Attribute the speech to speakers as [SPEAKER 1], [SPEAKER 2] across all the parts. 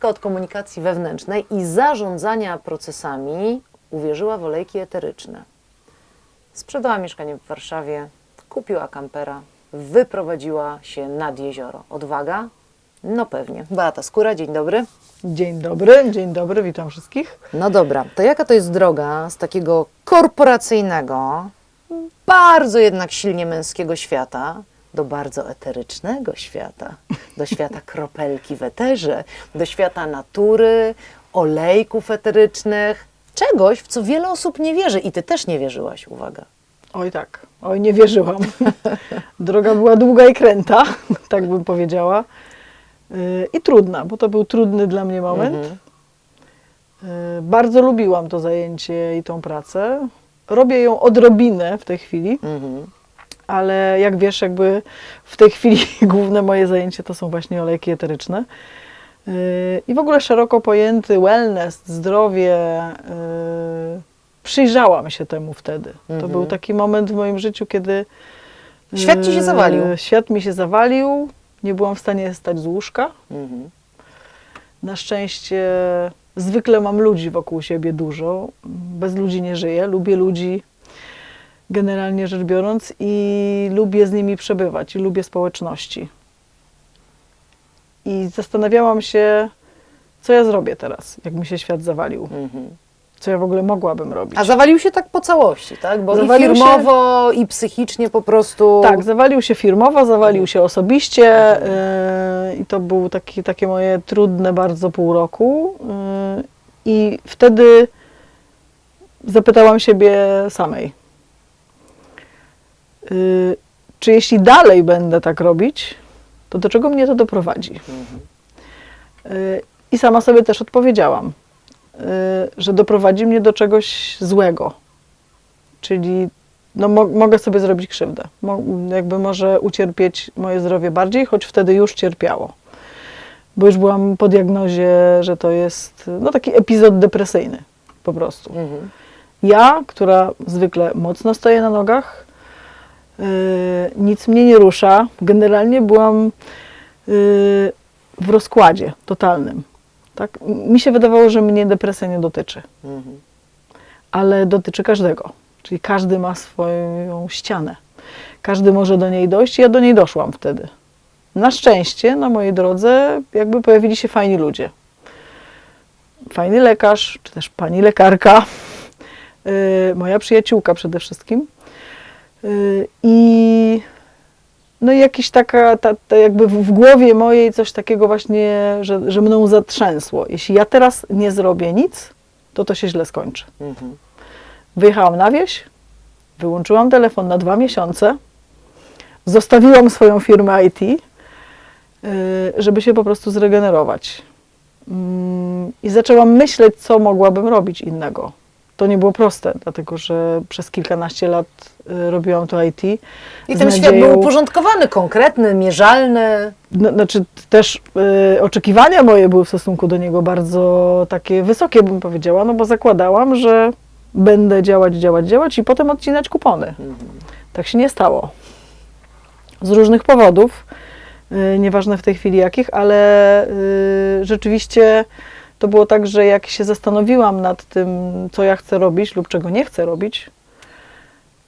[SPEAKER 1] Specjalistka od komunikacji wewnętrznej i zarządzania procesami uwierzyła w olejki eteryczne. Sprzedała mieszkanie w Warszawie, kupiła kampera, wyprowadziła się nad jezioro. Odwaga? No pewnie. Beata Skóra, dzień dobry.
[SPEAKER 2] Dzień dobry, dzień dobry, witam wszystkich.
[SPEAKER 1] No dobra, to jaka to jest droga z takiego korporacyjnego, bardzo jednak silnie męskiego świata do bardzo eterycznego świata, do świata kropelki w eterze, do świata natury, olejków eterycznych, czegoś, w co wiele osób nie wierzy i ty też nie wierzyłaś, uwaga.
[SPEAKER 2] Oj tak, oj nie wierzyłam. Droga była długa i kręta, tak bym powiedziała. Yy, I trudna, bo to był trudny dla mnie moment.
[SPEAKER 1] Mhm.
[SPEAKER 2] Yy, Bardzo lubiłam to zajęcie i tą pracę. Robię ją odrobinę w tej chwili,
[SPEAKER 1] Mhm.
[SPEAKER 2] Ale jak wiesz, jakby w tej chwili główne moje zajęcie to są właśnie olejki eteryczne. Yy, I w ogóle szeroko pojęty wellness, zdrowie. yy, Przyjrzałam się temu wtedy. To
[SPEAKER 1] Mhm.
[SPEAKER 2] był taki moment w moim życiu, kiedy.
[SPEAKER 1] Świat ci się zawalił.
[SPEAKER 2] Świat mi się zawalił. Nie byłam w stanie stać z łóżka.
[SPEAKER 1] Mhm.
[SPEAKER 2] Na szczęście zwykle mam ludzi wokół siebie dużo. Bez ludzi nie żyję. Lubię ludzi, generalnie rzecz biorąc, i lubię z nimi przebywać, i lubię społeczności. I zastanawiałam się, co ja zrobię teraz, jak mi się świat zawalił.
[SPEAKER 1] Mhm.
[SPEAKER 2] Co ja w ogóle mogłabym robić.
[SPEAKER 1] A zawalił się tak po całości, tak? Bo
[SPEAKER 2] Zawalił
[SPEAKER 1] i
[SPEAKER 2] się-
[SPEAKER 1] firmowo, i psychicznie po prostu.
[SPEAKER 2] Tak, zawalił się firmowo, zawalił się osobiście
[SPEAKER 1] Mhm.
[SPEAKER 2] yy, i to był taki, takie moje trudne bardzo pół roku. Yy, I wtedy zapytałam siebie samej, czy jeśli dalej będę tak robić, to do czego mnie to doprowadzi? Yy, I sama sobie też odpowiedziałam, yy, że doprowadzi mnie do czegoś złego. Czyli no, mo- mogę sobie zrobić krzywdę. Mo- jakby może ucierpieć moje zdrowie bardziej, choć wtedy już cierpiało. Bo już byłam po diagnozie, że to jest no, taki epizod depresyjny po prostu.
[SPEAKER 1] Mhm.
[SPEAKER 2] Ja, która zwykle mocno stoję na nogach, nic mnie nie rusza. Generalnie byłam yy, w rozkładzie totalnym. Tak? Mi się wydawało, że mnie depresja nie dotyczy
[SPEAKER 1] Mhm.
[SPEAKER 2] ale dotyczy każdego. Czyli każdy ma swoją ścianę. Każdy może do niej dojść i ja do niej doszłam wtedy. Na szczęście na mojej drodze jakby pojawili się fajni ludzie. Fajny lekarz, czy też pani lekarka, yy, moja przyjaciółka przede wszystkim. Yy, I no i jakiś taka, ta, ta jakby w głowie mojej coś takiego właśnie, że, że mną zatrzęsło. Jeśli ja teraz nie zrobię nic, to to się źle skończy.
[SPEAKER 1] Mhm.
[SPEAKER 2] Wyjechałam na wieś, wyłączyłam telefon na dwa miesiące, zostawiłam swoją firmę IT, yy, żeby się po prostu zregenerować. Mm, I zaczęłam myśleć, co mogłabym robić innego. To nie było proste, dlatego że przez kilkanaście lat yy, robiłam to IT.
[SPEAKER 1] I ten świat był
[SPEAKER 2] nadzieją-
[SPEAKER 1] uporządkowany, konkretny, mierzalny.
[SPEAKER 2] no, znaczy też y, oczekiwania moje były w stosunku do niego bardzo takie wysokie, bym powiedziała, no bo zakładałam, że będę działać, działać, działać i potem odcinać kupony. Tak się nie stało. Z różnych powodów, y, nieważne w tej chwili jakich, ale y, rzeczywiście to było tak, że jak się zastanowiłam nad tym, co ja chcę robić lub czego nie chcę robić,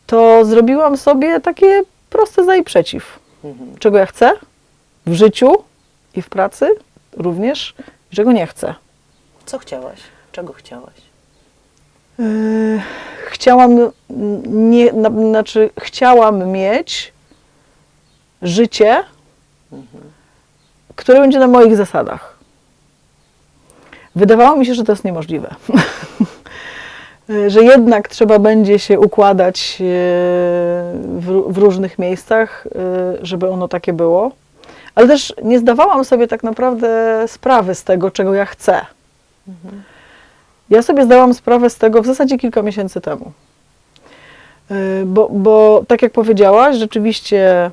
[SPEAKER 2] to zrobiłam sobie takie proste za i przeciw.
[SPEAKER 1] Mhm.
[SPEAKER 2] Czego ja chcę w życiu i w pracy również, i czego nie chcę.
[SPEAKER 1] Co chciałaś? Czego chciałaś?
[SPEAKER 2] Yy, chciałam, nie, na, znaczy chciałam mieć życie, które będzie na moich zasadach. Wydawało mi się, że to jest niemożliwe. Że jednak trzeba będzie się układać yy, w, ró- w różnych miejscach, yy, żeby ono takie było. Ale też nie zdawałam sobie tak naprawdę sprawy z tego, czego ja chcę. Ja sobie zdałam sprawę z tego w zasadzie kilka miesięcy temu. Yy, Bo, bo tak jak powiedziałaś, rzeczywiście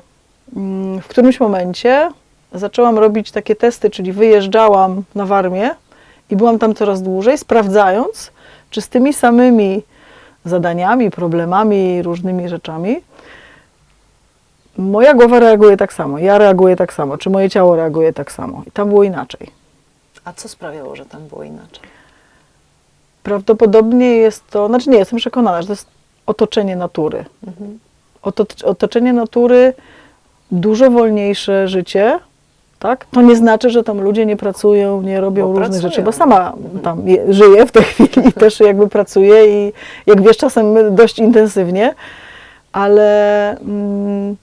[SPEAKER 2] mm, w którymś momencie zaczęłam robić takie testy, czyli wyjeżdżałam na Warmię i byłam tam coraz dłużej, sprawdzając, czy z tymi samymi zadaniami, problemami, różnymi rzeczami moja głowa reaguje tak samo, ja reaguję tak samo, czy moje ciało reaguje tak samo. I tam było inaczej.
[SPEAKER 1] A co sprawiało, że tam było inaczej?
[SPEAKER 2] Prawdopodobnie jest to, znaczy nie, jestem przekonana, że to jest otoczenie natury.
[SPEAKER 1] Mhm.
[SPEAKER 2] Oto, otoczenie natury, dużo wolniejsze życie, tak? To nie znaczy, że tam ludzie nie pracują, nie robią
[SPEAKER 1] Bo
[SPEAKER 2] różnych
[SPEAKER 1] pracują.
[SPEAKER 2] rzeczy, bo sama tam je, żyję w tej chwili i też jakby pracuję i jak wiesz, czasem dość intensywnie, ale mm,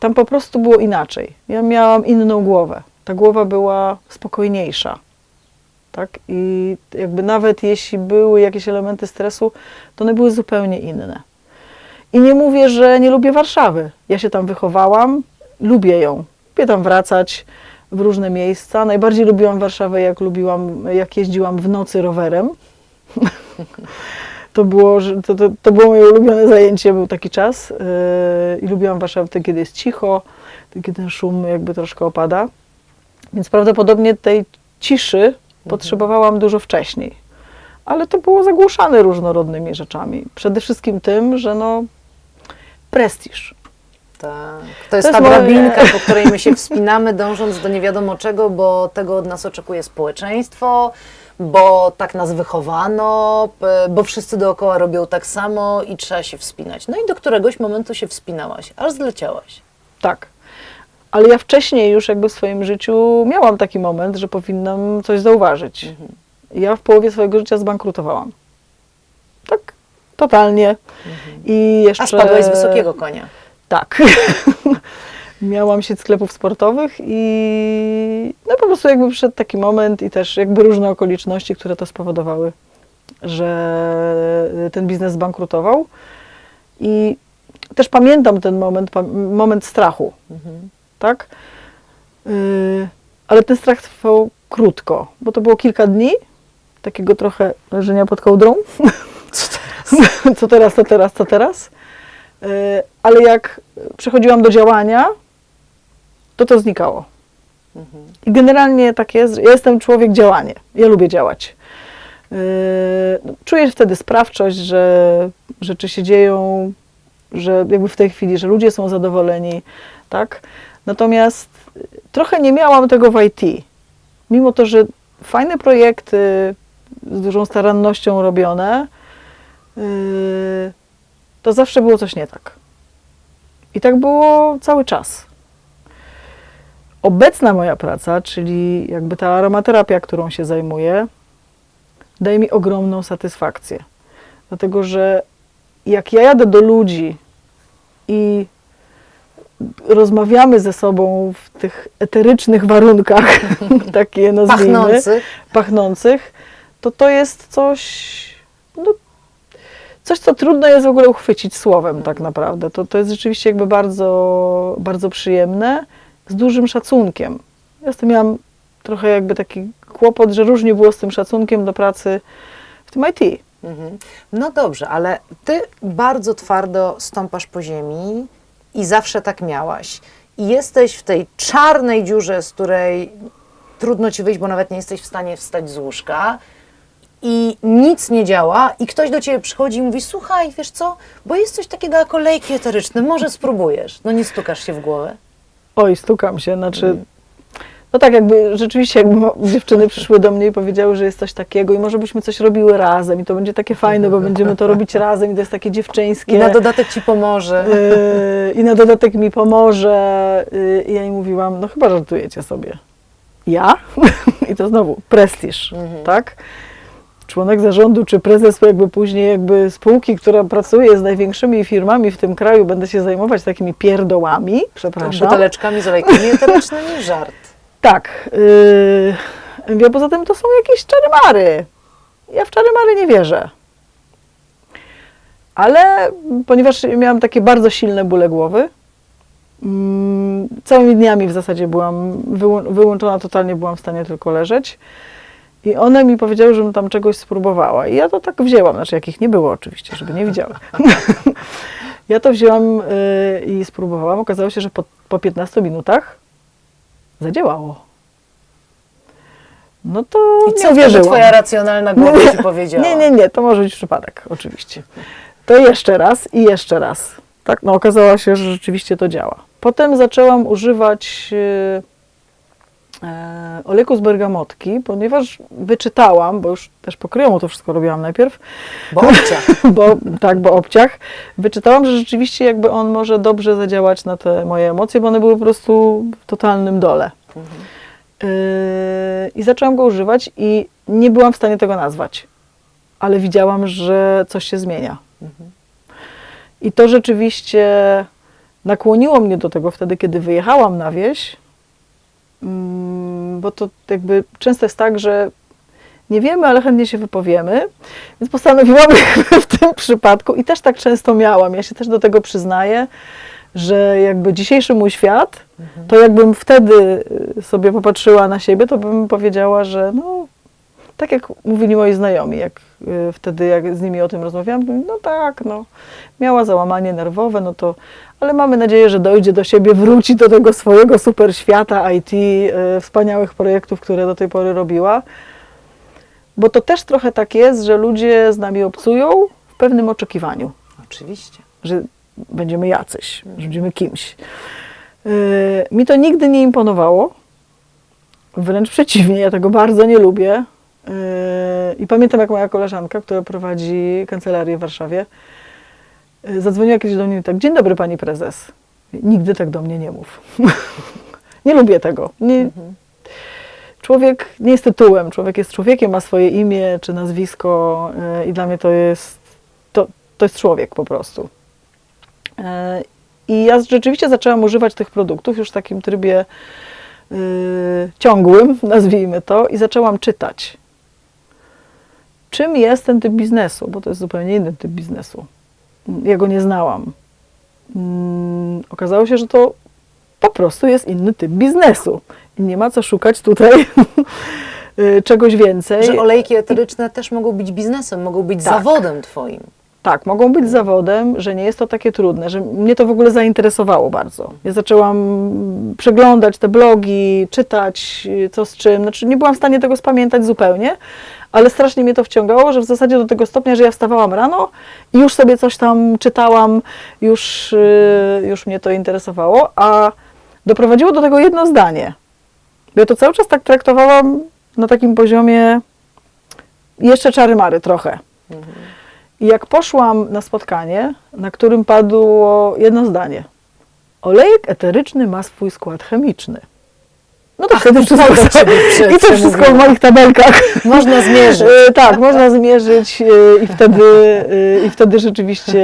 [SPEAKER 2] tam po prostu było inaczej. Ja miałam inną głowę. Ta głowa była spokojniejsza. Tak? I jakby nawet jeśli były jakieś elementy stresu, to one były zupełnie inne. I nie mówię, że nie lubię Warszawy. Ja się tam wychowałam, lubię ją. Lubię tam wracać w różne miejsca. Najbardziej lubiłam Warszawę, jak lubiłam, jak jeździłam w nocy rowerem. To było, to, to, to było moje ulubione zajęcie, był taki czas. Yy, I lubiłam Warszawę wtedy, kiedy jest cicho, wtedy, kiedy ten szum jakby troszkę opada. Więc prawdopodobnie tej ciszy potrzebowałam dużo wcześniej. Ale to było zagłuszane różnorodnymi rzeczami. Przede wszystkim tym, że no prestiż.
[SPEAKER 1] Tak. To jest
[SPEAKER 2] jest
[SPEAKER 1] ta
[SPEAKER 2] moje-
[SPEAKER 1] drabinka, po której my się wspinamy, dążąc do nie wiadomo czego, bo tego od nas oczekuje społeczeństwo, bo tak nas wychowano, bo wszyscy dookoła robią tak samo i trzeba się wspinać. No i do któregoś momentu się wspinałaś, aż zleciałaś.
[SPEAKER 2] Tak. Ale ja wcześniej już jakby w swoim życiu miałam taki moment, że powinnam coś zauważyć.
[SPEAKER 1] Mhm.
[SPEAKER 2] Ja w połowie swojego życia zbankrutowałam. Tak, totalnie. I jeszcze...
[SPEAKER 1] Mhm. A spadłaś z wysokiego konia.
[SPEAKER 2] Tak. Miałam sieć sklepów sportowych i no po prostu jakby przyszedł taki moment i też jakby różne okoliczności, które to spowodowały, że ten biznes zbankrutował. I też pamiętam ten moment, moment strachu,
[SPEAKER 1] Mhm.
[SPEAKER 2] tak? Yy, ale ten strach trwał krótko, bo to było kilka dni, takiego trochę leżenia pod kołdrą.
[SPEAKER 1] Co teraz?
[SPEAKER 2] co teraz, co teraz, co teraz. Yy, Ale jak przechodziłam do działania, to to znikało.
[SPEAKER 1] Mhm.
[SPEAKER 2] I generalnie tak jest, że ja jestem człowiek działanie. Ja lubię działać. No, Czuję wtedy sprawczość, że rzeczy się dzieją, że jakby w tej chwili, że ludzie są zadowoleni, tak? Natomiast trochę nie miałam tego w IT. Mimo to, że fajne projekty z dużą starannością robione, yy, to zawsze było coś nie tak. I tak było cały czas. Obecna moja praca, czyli jakby ta aromaterapia, którą się zajmuję, daje mi ogromną satysfakcję. Dlatego, że jak ja jadę do ludzi i rozmawiamy ze sobą w tych eterycznych warunkach, takie nazwijmy,
[SPEAKER 1] Pachnący.
[SPEAKER 2] pachnących, to to jest coś, no, coś, co trudno jest w ogóle uchwycić słowem tak naprawdę. To, to jest rzeczywiście jakby bardzo, bardzo przyjemne, z dużym szacunkiem. Ja z tym miałam trochę jakby taki kłopot, że różnie było z tym szacunkiem do pracy w tym IT.
[SPEAKER 1] Mhm. No dobrze, ale ty bardzo twardo stąpasz po ziemi i zawsze tak miałaś. I jesteś w tej czarnej dziurze, z której trudno ci wyjść, bo nawet nie jesteś w stanie wstać z łóżka. I nic nie działa, i ktoś do ciebie przychodzi i mówi: Słuchaj, wiesz co, bo jest coś takiego jak olejki eteryczne, może spróbujesz. No nie stukasz się w głowę.
[SPEAKER 2] Oj, stukam się, znaczy.
[SPEAKER 1] Mm.
[SPEAKER 2] No tak, jakby rzeczywiście jakby dziewczyny przyszły do mnie i powiedziały, że jest coś takiego i może byśmy coś robiły razem i to będzie takie fajne, bo będziemy to robić razem i to jest takie dziewczyńskie.
[SPEAKER 1] I na dodatek ci pomoże.
[SPEAKER 2] Yy, I na dodatek mi pomoże. Yy, I ja jej mówiłam, no chyba żartujecie sobie. Ja? I to znowu prestiż,
[SPEAKER 1] Mhm.
[SPEAKER 2] tak? Członek zarządu czy prezes jakby później jakby spółki, która pracuje z największymi firmami w tym kraju, będę się zajmować takimi pierdołami, przepraszam.
[SPEAKER 1] Buteleczkami z olejkami eterycznymi, żart.
[SPEAKER 2] Tak. Yy, a poza tym to są jakieś czarymary. Ja w czarymary nie wierzę. Ale ponieważ miałam takie bardzo silne bóle głowy, mm, całymi dniami w zasadzie byłam wyłą- wyłączona, totalnie byłam w stanie tylko leżeć. I one mi powiedziały, żebym tam czegoś spróbowała. I ja to tak wzięłam, znaczy jakich nie było oczywiście, żeby nie widziały. ja to wzięłam yy, i spróbowałam. Okazało się, że po, po 15 minutach zadziałało. No to
[SPEAKER 1] I
[SPEAKER 2] nie
[SPEAKER 1] co
[SPEAKER 2] uwierzyłam.
[SPEAKER 1] twoja racjonalna głowa ci powiedziała?
[SPEAKER 2] Nie, nie, nie, to może być przypadek, oczywiście. To jeszcze raz i jeszcze raz. Tak, no okazało się, że rzeczywiście to działa. Potem zaczęłam używać e, olejku z bergamotki, ponieważ wyczytałam, bo już też pokryjomu to wszystko robiłam najpierw,
[SPEAKER 1] Bo obciach.
[SPEAKER 2] bo tak, bo obciach, wyczytałam, że rzeczywiście jakby on może dobrze zadziałać na te moje emocje, bo one były po prostu w totalnym dole. Yy, I zaczęłam go używać i nie byłam w stanie tego nazwać, ale widziałam, że coś się zmienia. I to rzeczywiście nakłoniło mnie do tego wtedy, kiedy wyjechałam na wieś, bo to jakby często jest tak, że nie wiemy, ale chętnie się wypowiemy, więc postanowiłam w tym przypadku i też tak często miałam, ja się też do tego przyznaję, że jakby dzisiejszy mój świat, to jakbym wtedy y, sobie popatrzyła na siebie, to bym powiedziała, że no, tak jak mówili moi znajomi, jak y, wtedy jak z nimi o tym rozmawiałam, no tak, no, miała załamanie nerwowe, no to, ale mamy nadzieję, że dojdzie do siebie, wróci do tego swojego super świata IT, y, wspaniałych projektów, które do tej pory robiła. Bo to też trochę tak jest, że ludzie z nami obcują w pewnym oczekiwaniu
[SPEAKER 1] Oczywiście.
[SPEAKER 2] że będziemy jacyś, że będziemy kimś. Yy, mi to nigdy nie imponowało. Wręcz przeciwnie, ja tego bardzo nie lubię. Yy, I pamiętam, jak moja koleżanka, która prowadzi kancelarię w Warszawie, zadzwoniła kiedyś do mnie i tak, dzień dobry pani prezes. Nigdy tak do mnie nie mów. nie lubię tego. Nie, Człowiek nie jest tytułem, człowiek jest człowiekiem, ma swoje imię czy nazwisko yy, i dla mnie to jest, to, to jest człowiek po prostu. E, I ja rzeczywiście zaczęłam używać tych produktów już w takim trybie y, ciągłym, nazwijmy to, i zaczęłam czytać. Czym jest ten typ biznesu? Bo to jest zupełnie inny typ biznesu. Ja go nie znałam. Mm, okazało się, że to po prostu jest inny typ biznesu. I nie ma co szukać tutaj y, czegoś więcej.
[SPEAKER 1] Że olejki eteryczne też mogą być biznesem, mogą być
[SPEAKER 2] Tak.
[SPEAKER 1] zawodem twoim.
[SPEAKER 2] Tak, mogą być zawodem, że nie jest to takie trudne, że mnie to w ogóle zainteresowało bardzo. Ja zaczęłam przeglądać te blogi, czytać y, co z czym. Znaczy nie byłam w stanie tego spamiętać zupełnie, ale strasznie mnie to wciągało, że w zasadzie do tego stopnia, że ja wstawałam rano i już sobie coś tam czytałam, już, y, już mnie to interesowało, a doprowadziło do tego jedno zdanie. Ja to cały czas tak traktowałam na takim poziomie jeszcze czary-mary trochę. I jak poszłam na spotkanie, na którym padło jedno zdanie. Olejek eteryczny ma swój skład chemiczny. No to wtedy wszystko,
[SPEAKER 1] ciebie prze-
[SPEAKER 2] i to wszystko w moich tabelkach.
[SPEAKER 1] Można zmierzyć.
[SPEAKER 2] E, tak, można zmierzyć e, i wtedy, e, i wtedy rzeczywiście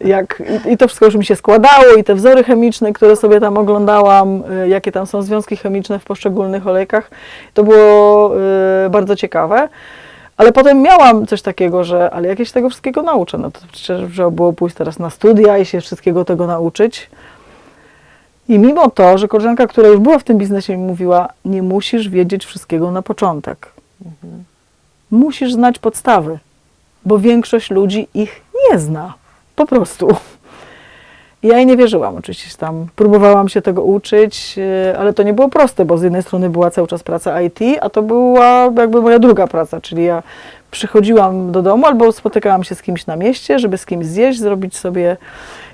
[SPEAKER 2] jak, i, to wszystko już mi się składało i te wzory chemiczne, które sobie tam oglądałam, jakie tam są związki chemiczne w poszczególnych olejkach, to było bardzo ciekawe. Ale potem miałam coś takiego, że ale jak ja się tego wszystkiego nauczę, no to przecież trzeba było pójść teraz na studia i się wszystkiego tego nauczyć. I mimo to, że koleżanka, która już była w tym biznesie, mi mówiła, nie musisz wiedzieć wszystkiego na początek. Musisz znać podstawy, bo większość ludzi ich nie zna. Po prostu. Ja jej nie wierzyłam, oczywiście tam próbowałam się tego uczyć, yy, ale to nie było proste, bo z jednej strony była cały czas praca IT, a to była jakby moja druga praca, czyli ja przychodziłam do domu albo spotykałam się z kimś na mieście, żeby z kimś zjeść, zrobić sobie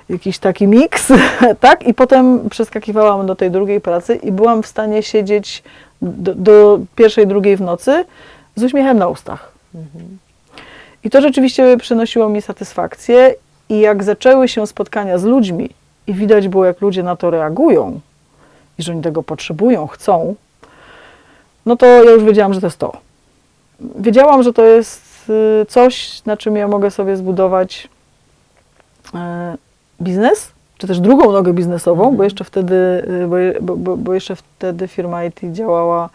[SPEAKER 2] jakiś taki miks, tak? I potem przeskakiwałam do tej drugiej pracy i byłam w stanie siedzieć do, do pierwszej, drugiej w nocy z uśmiechem na ustach. I to rzeczywiście przynosiło mi satysfakcję i jak zaczęły się spotkania z ludźmi i widać było, jak ludzie na to reagują i że oni tego potrzebują, chcą, no to ja już wiedziałam, że to jest to. Wiedziałam, że to jest y, coś, na czym ja mogę sobie zbudować e, biznes, czy też drugą nogę biznesową, bo jeszcze wtedy, y, bo, bo, bo, jeszcze wtedy firma IT działała,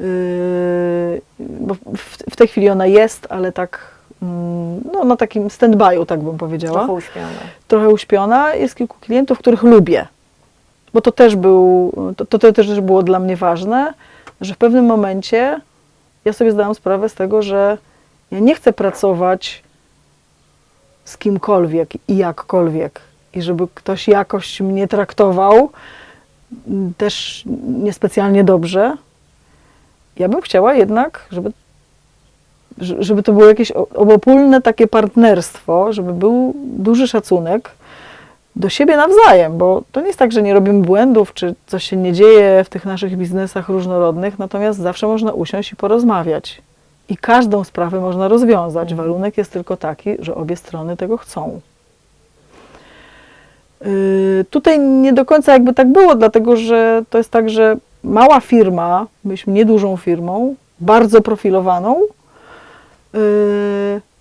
[SPEAKER 2] y, bo w, w tej chwili ona jest, ale tak mm, no, na takim stand-by'u, tak bym powiedziała
[SPEAKER 1] Trochę uśpione.
[SPEAKER 2] trochę uśpiona. Jest kilku klientów, których lubię. Bo to też, był, to, to, to też było dla mnie ważne, że w pewnym momencie ja sobie zdałam sprawę z tego, że ja nie chcę pracować z kimkolwiek i jakkolwiek. I żeby ktoś jakoś mnie traktował m, też niespecjalnie dobrze. Ja bym chciała jednak, żeby że- żeby to było jakieś obopólne takie partnerstwo, żeby był duży szacunek, do siebie nawzajem, bo to nie jest tak, że nie robimy błędów, czy coś się nie dzieje w tych naszych biznesach różnorodnych, natomiast zawsze można usiąść i porozmawiać. I każdą sprawę można rozwiązać. Warunek jest tylko taki, że obie strony tego chcą. Yy, Tutaj nie do końca jakby tak było, dlatego że to jest tak, że mała firma, myśmy niedużą firmą, bardzo profilowaną, yy,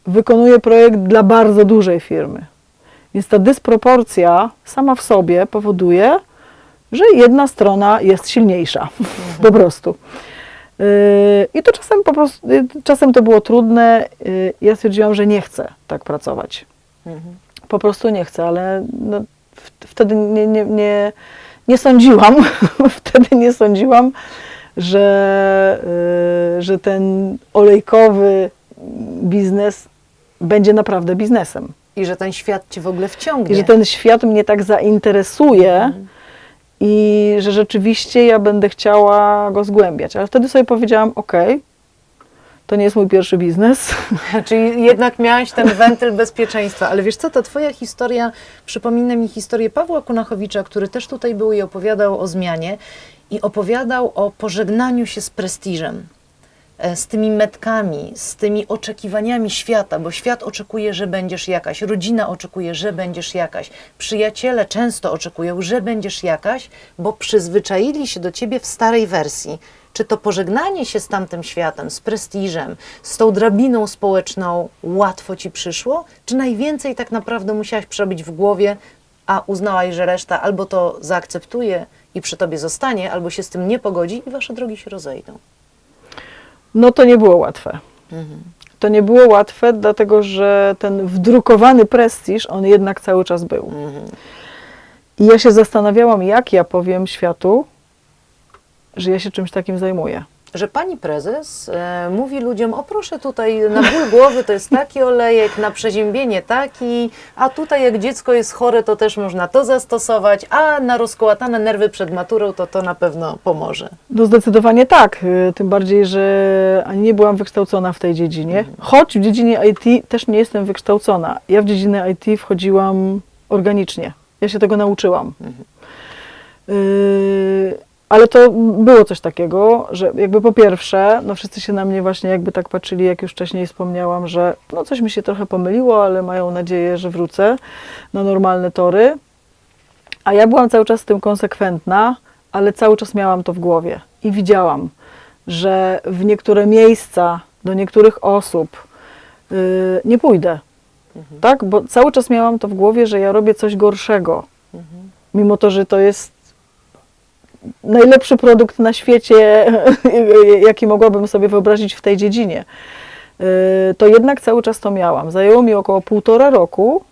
[SPEAKER 2] wykonuje projekt dla bardzo dużej firmy. Więc ta dysproporcja sama w sobie powoduje, że jedna strona jest silniejsza. po prostu. Yy, I to czasem po prostu, yy, czasem to było trudne. Yy, Ja stwierdziłam, że nie chcę tak pracować.
[SPEAKER 1] Mhm.
[SPEAKER 2] Po prostu nie chcę, ale no, wtedy nie, nie, nie, nie sądziłam, wtedy nie sądziłam, że, że ten olejkowy biznes będzie naprawdę biznesem.
[SPEAKER 1] I że ten świat cię w ogóle wciągnie.
[SPEAKER 2] I że ten świat mnie tak zainteresuje
[SPEAKER 1] Mhm.
[SPEAKER 2] I że rzeczywiście ja będę chciała go zgłębiać. Ale wtedy sobie powiedziałam, ok, to nie jest mój pierwszy biznes.
[SPEAKER 1] Czyli jednak miałaś ten wentyl bezpieczeństwa. Ale wiesz co, ta twoja historia przypomina mi historię Pawła Kunachowicza, który też tutaj był i opowiadał o zmianie i opowiadał o pożegnaniu się z prestiżem. E, Z tymi metkami, z tymi oczekiwaniami świata, bo świat oczekuje, że będziesz jakaś, rodzina oczekuje, że będziesz jakaś, przyjaciele często oczekują, że będziesz jakaś, bo przyzwyczaili się do ciebie w starej wersji. Czy to pożegnanie się z tamtym światem, z prestiżem, z tą drabiną społeczną łatwo ci przyszło? Czy najwięcej tak naprawdę musiałaś przerobić w głowie, a uznałaś, że reszta albo to zaakceptuje i przy tobie zostanie, albo się z tym nie pogodzi i wasze drogi się rozejdą?
[SPEAKER 2] No to nie było łatwe. To nie było łatwe, dlatego że ten wdrukowany prestiż, on jednak cały czas był. I ja się zastanawiałam, jak ja powiem światu, że ja się czymś takim zajmuję.
[SPEAKER 1] Że pani prezes e, mówi ludziom, o proszę tutaj na ból głowy to jest taki olejek, na przeziębienie taki, a tutaj jak dziecko jest chore, to też można to zastosować, a na rozkołatane nerwy przed maturą to to na pewno pomoże.
[SPEAKER 2] No zdecydowanie tak, y, tym bardziej, że ani nie byłam wykształcona w tej dziedzinie, choć w dziedzinie IT też nie jestem wykształcona. Ja w dziedzinę IT wchodziłam organicznie. Ja się tego nauczyłam. Y, ale to było coś takiego, że jakby po pierwsze, no wszyscy się na mnie właśnie jakby tak patrzyli, jak już wcześniej wspomniałam, że no coś mi się trochę pomyliło, ale mają nadzieję, że wrócę na normalne tory. A ja byłam cały czas z tym konsekwentna, ale cały czas miałam to w głowie i widziałam, że w niektóre miejsca, do niektórych osób yy, nie pójdę. Tak? Bo cały czas miałam to w głowie, że ja robię coś gorszego. Mimo to, że to jest najlepszy produkt na świecie, jaki mogłabym sobie wyobrazić w tej dziedzinie. Yy, To jednak cały czas to miałam. Zajęło mi około półtora roku,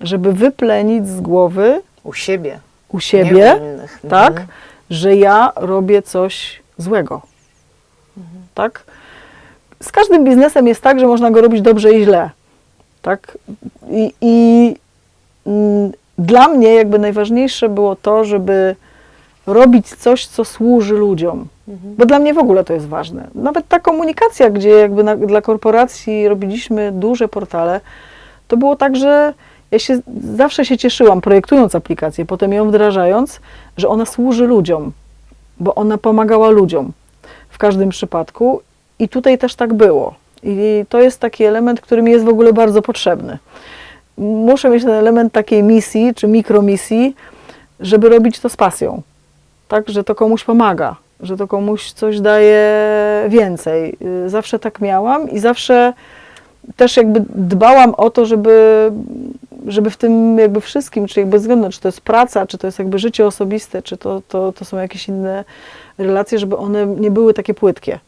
[SPEAKER 2] żeby wyplenić z głowy
[SPEAKER 1] U siebie,
[SPEAKER 2] u siebie,
[SPEAKER 1] u innych.
[SPEAKER 2] tak,
[SPEAKER 1] Mhm.
[SPEAKER 2] że ja robię coś złego. Tak? Z każdym biznesem jest tak, że można go robić dobrze i źle. Tak? I, i mm, dla mnie jakby najważniejsze było to, żeby robić coś, co służy ludziom. Bo dla mnie w ogóle to jest ważne. Nawet ta komunikacja, gdzie jakby na, dla korporacji robiliśmy duże portale, to było tak, że ja się zawsze się cieszyłam, projektując aplikację, potem ją wdrażając, że ona służy ludziom, bo ona pomagała ludziom w każdym przypadku. I tutaj też tak było. I to jest taki element, który mi jest w ogóle bardzo potrzebny. Muszę mieć ten element takiej misji, czy mikromisji, żeby robić to z pasją. Tak, że to komuś pomaga, że to komuś coś daje więcej. Y, Zawsze tak miałam i zawsze też jakby dbałam o to, żeby, żeby w tym jakby wszystkim, czy jakby bez względu, czy to jest praca, czy to jest jakby życie osobiste, czy to, to, to są jakieś inne relacje, żeby one nie były takie płytkie.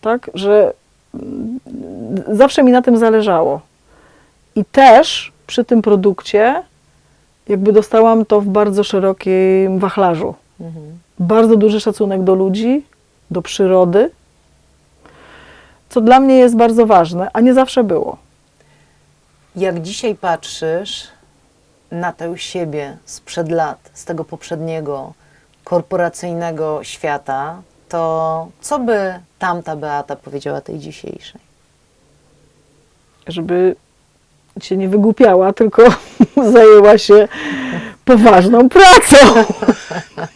[SPEAKER 2] Tak, że mm, zawsze mi na tym zależało. I też przy tym produkcie jakby dostałam to w bardzo szerokim wachlarzu.
[SPEAKER 1] Mhm.
[SPEAKER 2] Bardzo duży szacunek do ludzi, do przyrody, co dla mnie jest bardzo ważne, a nie zawsze było.
[SPEAKER 1] Jak dzisiaj patrzysz na tę siebie sprzed lat, z tego poprzedniego korporacyjnego świata, to co by tamta Beata powiedziała tej dzisiejszej?
[SPEAKER 2] Żeby się nie wygłupiała, tylko zajęła się poważną pracą.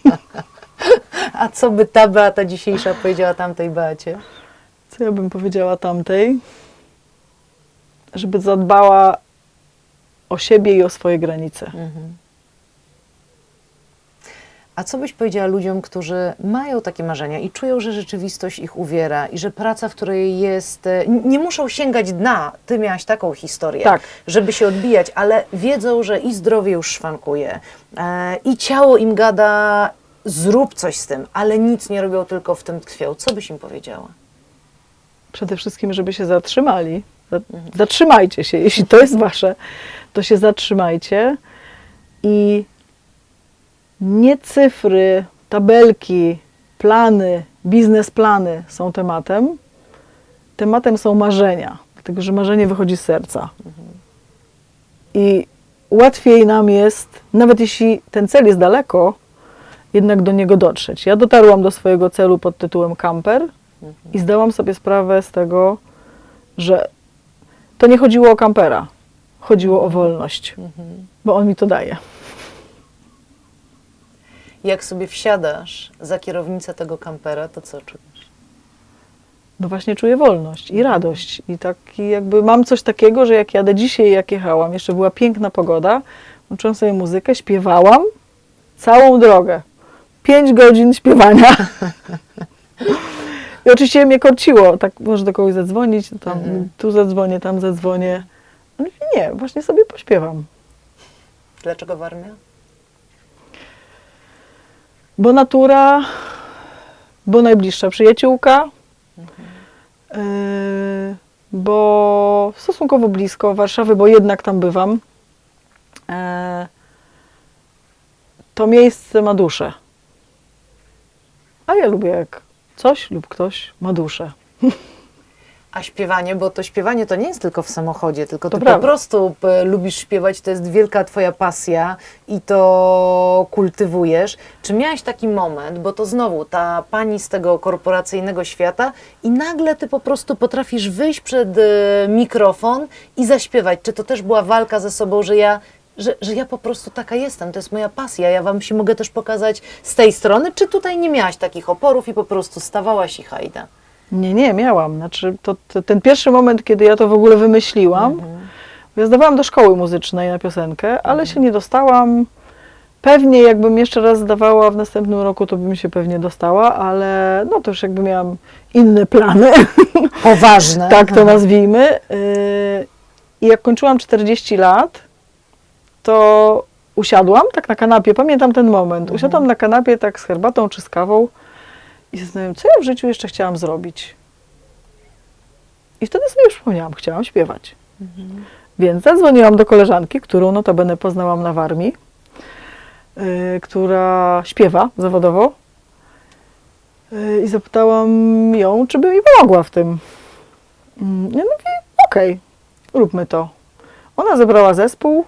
[SPEAKER 1] A co by ta Beata dzisiejsza powiedziała tamtej Beacie?
[SPEAKER 2] Co ja bym powiedziała tamtej? Żeby zadbała o siebie i o swoje granice.
[SPEAKER 1] A co byś powiedziała ludziom, którzy mają takie marzenia i czują, że rzeczywistość ich uwiera i że praca, w której jest, e, nie muszą sięgać dna, ty miałaś taką historię,
[SPEAKER 2] Tak.
[SPEAKER 1] żeby się odbijać, ale wiedzą, że i zdrowie już szwankuje, e, i ciało im gada, zrób coś z tym, ale nic nie robią, tylko w tym tkwią. Co byś im powiedziała?
[SPEAKER 2] Przede wszystkim, żeby się zatrzymali. Za- Zatrzymajcie się, jeśli to jest wasze, to się zatrzymajcie i nie cyfry, tabelki, plany, biznesplany są tematem. Tematem są marzenia, dlatego że marzenie wychodzi z serca. I łatwiej nam jest, nawet jeśli ten cel jest daleko, jednak do niego dotrzeć. Ja dotarłam do swojego celu pod tytułem kamper i zdałam sobie sprawę z tego, że to nie chodziło o kampera, chodziło o wolność, bo on mi to daje.
[SPEAKER 1] Jak sobie wsiadasz za kierownicę tego kampera, to co czujesz?
[SPEAKER 2] No właśnie czuję wolność i radość. I taki jakby mam coś takiego, że jak jadę dzisiaj, jak jechałam, jeszcze była piękna pogoda, włączyłam sobie muzykę, śpiewałam całą drogę. Pięć godzin śpiewania. I oczywiście mnie korciło, tak może do kogoś zadzwonić, to tam
[SPEAKER 1] Mhm.
[SPEAKER 2] tu zadzwonię, tam zadzwonię. No nie, właśnie sobie pośpiewam.
[SPEAKER 1] Dlaczego Warmia?
[SPEAKER 2] Bo natura, bo najbliższa przyjaciółka, yy, bo stosunkowo blisko Warszawy, bo jednak tam bywam. Yy, to miejsce ma duszę. A ja lubię, jak coś lub ktoś ma duszę.
[SPEAKER 1] A śpiewanie, bo to śpiewanie to nie jest tylko w samochodzie, tylko
[SPEAKER 2] To
[SPEAKER 1] ty
[SPEAKER 2] prawda.
[SPEAKER 1] po prostu e, lubisz śpiewać, to jest wielka twoja pasja i to kultywujesz. Czy miałaś taki moment, bo to znowu ta pani z tego korporacyjnego świata i nagle ty po prostu potrafisz wyjść przed e, mikrofon i zaśpiewać. Czy to też była walka ze sobą, że ja że, że ja po prostu taka jestem, to jest moja pasja, ja wam się mogę też pokazać z tej strony, czy tutaj nie miałaś takich oporów i po prostu stawałaś i hajda?
[SPEAKER 2] Nie, nie, miałam. Znaczy, to, to, ten pierwszy moment, kiedy ja to w ogóle wymyśliłam, bo ja zdawałam do szkoły muzycznej na piosenkę, ale się nie dostałam. Pewnie jakbym jeszcze raz zdawała w następnym roku, to bym się pewnie dostała, ale no to już jakby miałam inne plany,
[SPEAKER 1] Poważne.
[SPEAKER 2] tak to nazwijmy. Yy, I jak kończyłam 40 lat, to usiadłam tak na kanapie, pamiętam ten moment, usiadłam na kanapie tak z herbatą czy z kawą i zastanawiam, co ja w życiu jeszcze chciałam zrobić. I wtedy sobie przypomniałam, chciałam śpiewać. Więc zadzwoniłam do koleżanki, którą notabene poznałam na Warmii, yy, która śpiewa zawodowo yy, i zapytałam ją, czy by mi pomogła w tym. Mm, Ja mówię, okej, róbmy to. Ona zebrała zespół,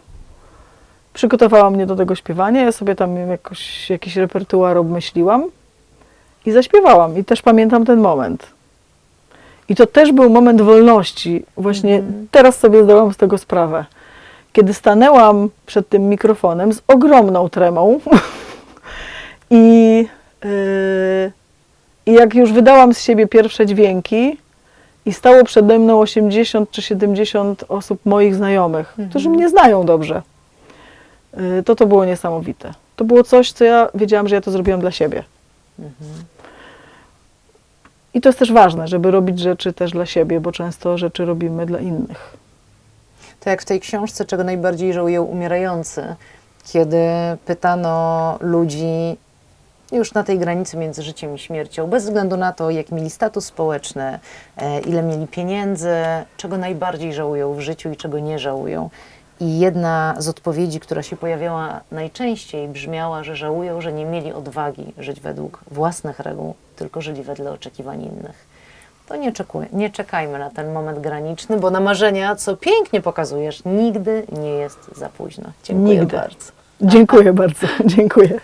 [SPEAKER 2] przygotowała mnie do tego śpiewania, ja sobie tam jakoś, jakiś repertuar obmyśliłam i zaśpiewałam. I też pamiętam ten moment. I to też był moment wolności. Właśnie teraz sobie zdałam z tego sprawę. Kiedy stanęłam przed tym mikrofonem z ogromną tremą i, yy, i jak już wydałam z siebie pierwsze dźwięki i stało przede mną 80 czy 70 osób moich znajomych, którzy mnie znają dobrze, to to było niesamowite. To było coś, co ja wiedziałam, że ja to zrobiłam dla siebie. I to jest też ważne, żeby robić rzeczy też dla siebie, bo często rzeczy robimy dla innych.
[SPEAKER 1] To jak w tej książce, czego najbardziej żałują umierający, kiedy pytano ludzi już na tej granicy między życiem i śmiercią, bez względu na to, jak mieli status społeczny, e, ile mieli pieniędzy, czego najbardziej żałują w życiu i czego nie żałują. I jedna z odpowiedzi, która się pojawiała najczęściej, brzmiała, że żałują, że nie mieli odwagi żyć według własnych reguł, tylko żyli wedle oczekiwań innych. To nie, czekuj, nie czekajmy na ten moment graniczny, bo na marzenia, co pięknie pokazujesz, nigdy nie jest za późno. Dziękuję
[SPEAKER 2] Nigdy.
[SPEAKER 1] bardzo.
[SPEAKER 2] Dziękuję bardzo. Dziękuję.